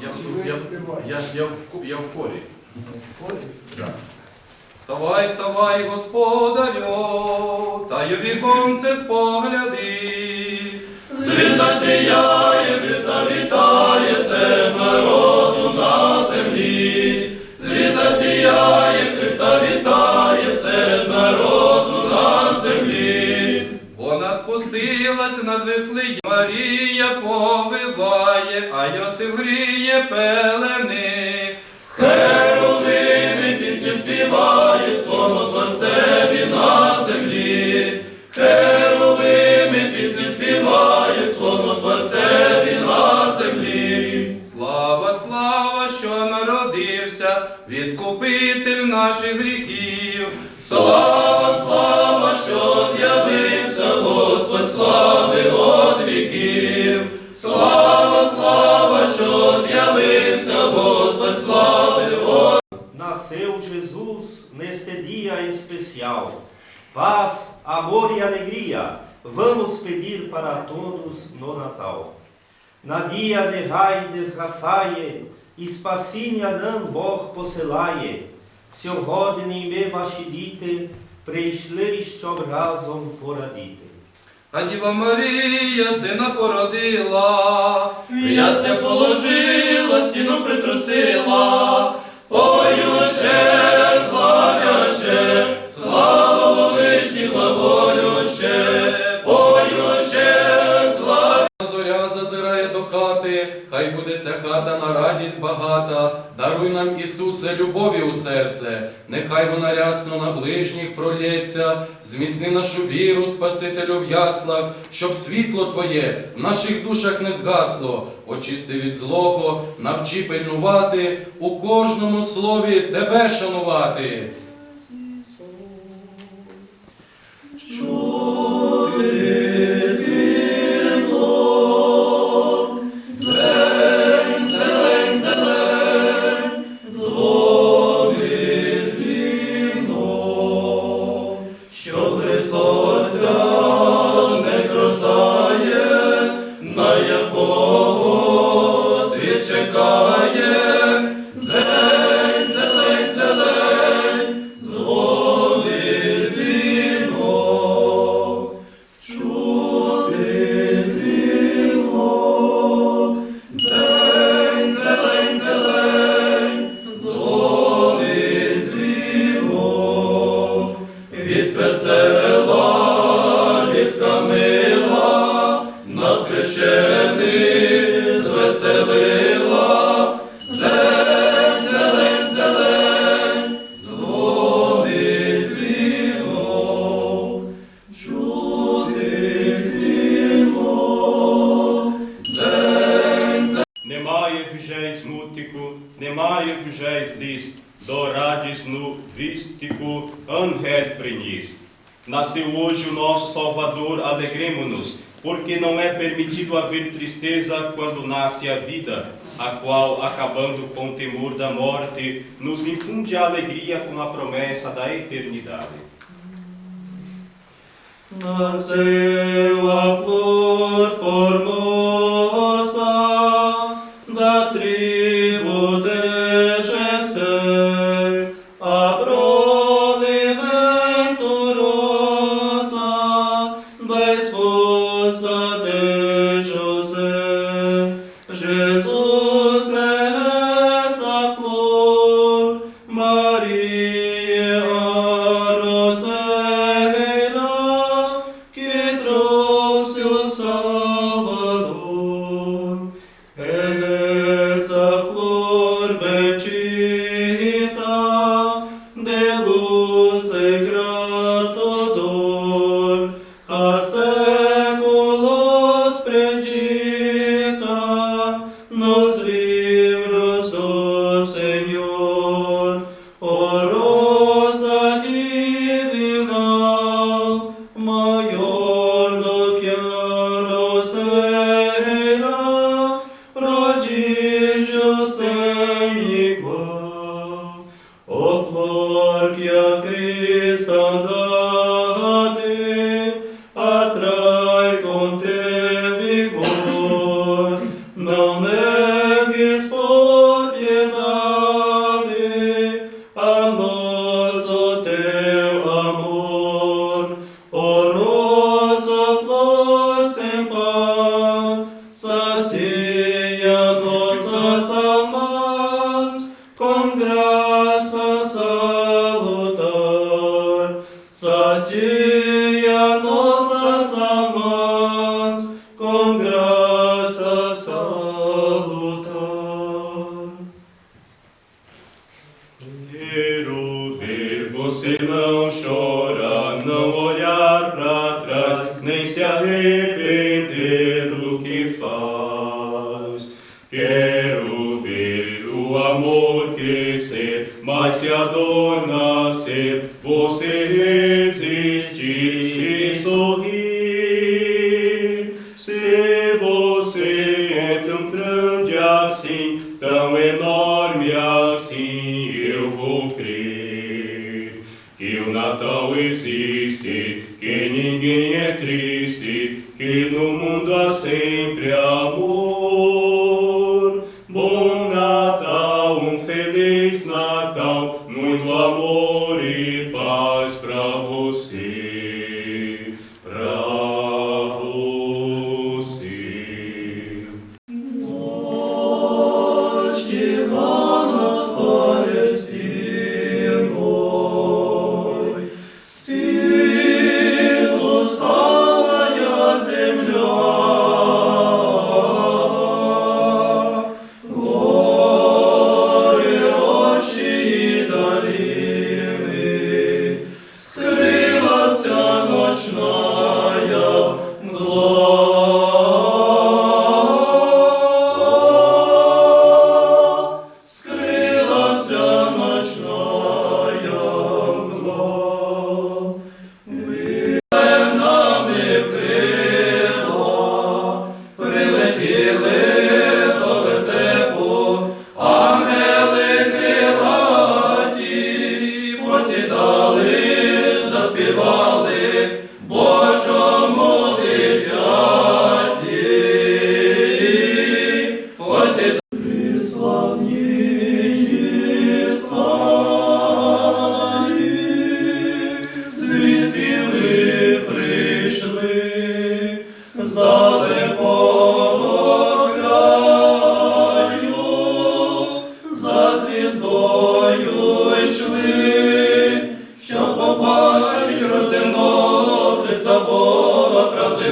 Я, в- я, я, я, в, я в корі. Вставай, вставай, господарю, та й віконце спогляди. Звізда сіяє, Христа вітає, серед народу на землі. Звізда сіяє, Христа вітає, серед народу на землі. Вона спустилась над Вифлеєм, Марія відкупитель наших гріхів. Слава, слава, що з'явився, Господь слави от віків. Слава, слава, що з'явився, Господь слави от Nasceu Jesus neste dia especial. Paz, amor e alegria, vamos pedir para todos no Natal. На дія нехай не згасає, і спасіння нам Бог посилає. Сьогодні ми, ваші діти, прийшли, щоб разом порадіти. А Діва Марія сина породила, в ясне положила, сіно притрусила, Ісусе, любові у серце, нехай вона рясно на ближніх пролється, зміцни нашу віру, Спасителю в яслах, щоб світло Твоє в наших душах не згасло, очисти від злого, навчи пильнувати, у кожному слові Тебе шанувати. Nasceu hoje o nosso Salvador, alegremo-nos, porque não é permitido haver tristeza quando nasce a vida, a qual, acabando com o temor da morte, nos infunde a alegria com a promessa da eternidade. Nasceu a flor formosa para trás, nem se arrepender do que faz. Quero ver o amor crescer, mas se a dor nascer, você resistir e sorrir. Se você é tão grande assim, tão enorme assim, eu vou crer que o Natal existe, ninguém é triste,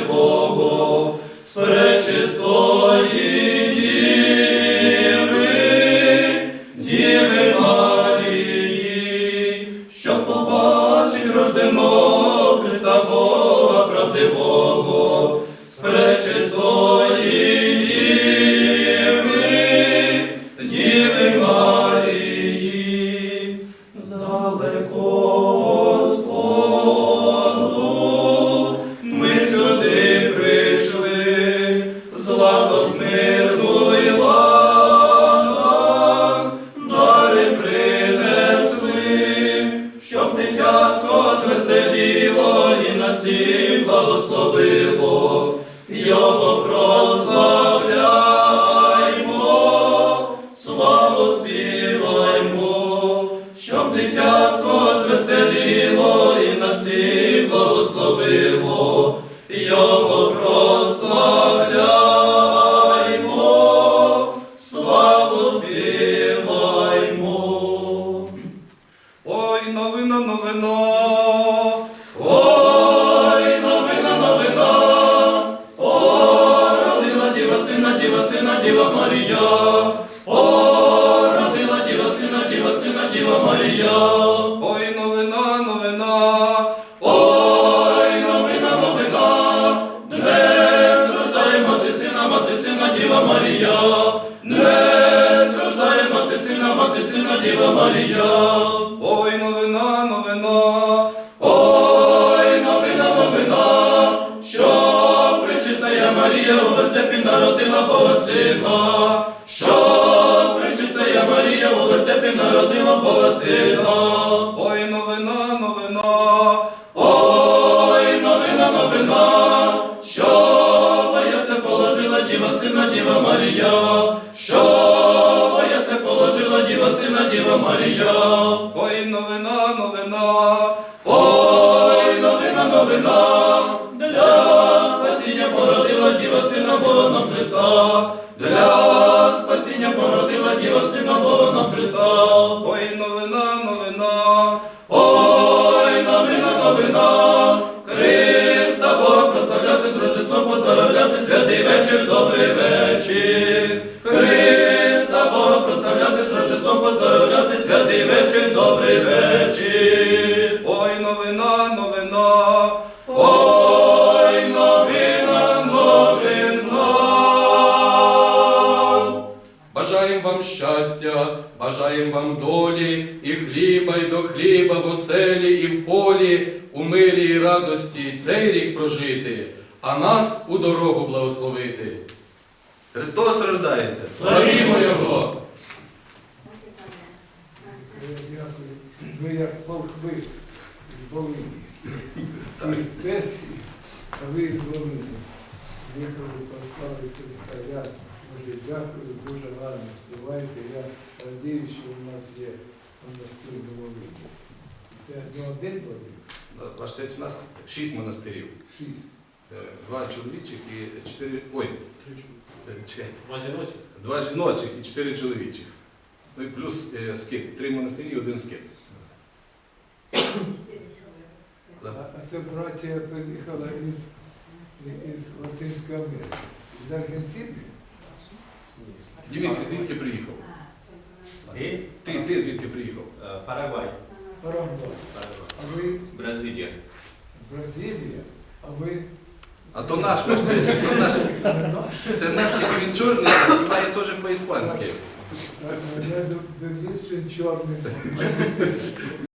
Правдивого, з новина, новина, ой, новина, новина, о, родила діва сина, діва сина, діва Марія, о, родила діва сина, діва сина, діва Марія, ой, новина, новина, ой, новина, новина, днес рождає мати сина, мати сина, діва Марія, днес рождає мати сина, мати сина, діва Марія, Сина, ой, новина, новина, ой, новина, новина, що Боясе положила діва сина, діва Марія, що Боясе положила діва сина, діва Марія, ой, новина, новина, ой, новина, новина, для спасіння породила діва сина Бога Христа, для спасіння породила Діва Сина Бога Христа. Вечір, добрий вечір. Христа Бога прославляти з Рождеством, поздоровляти, святий вечір, добрий вечір. ой, новина, новина, дорогу благословити. Христос рождається. Славімо Його! Дякую. Ви як волхви з Волині. Ви з Персії, а ви з Волині. Їхали послали з Христа. Я дуже дякую, дуже гарно співаєте. Я радію, що у нас є монастир в Волині. Це не один Волин, Ваш у нас шість монастирів. шість. Е, Два чоловічих і чотири. Ой, е, чекайте. Два жіночі? Два жіночих і чотири чоловічих. Ну і плюс е, скип. Три монастирі і один скип. А, а це браття приїхала із, із Латинської Америки. З Аргентини. Дімітрій, звідки приїхав? І Ти, ти звідки приїхав? е, Парагвай. Парагвай. А ви Бразилія. Бразилія, а ви А то наш ваш то наш. Це наш він чорний, а співає теж по-іспанськи. довіз чорний.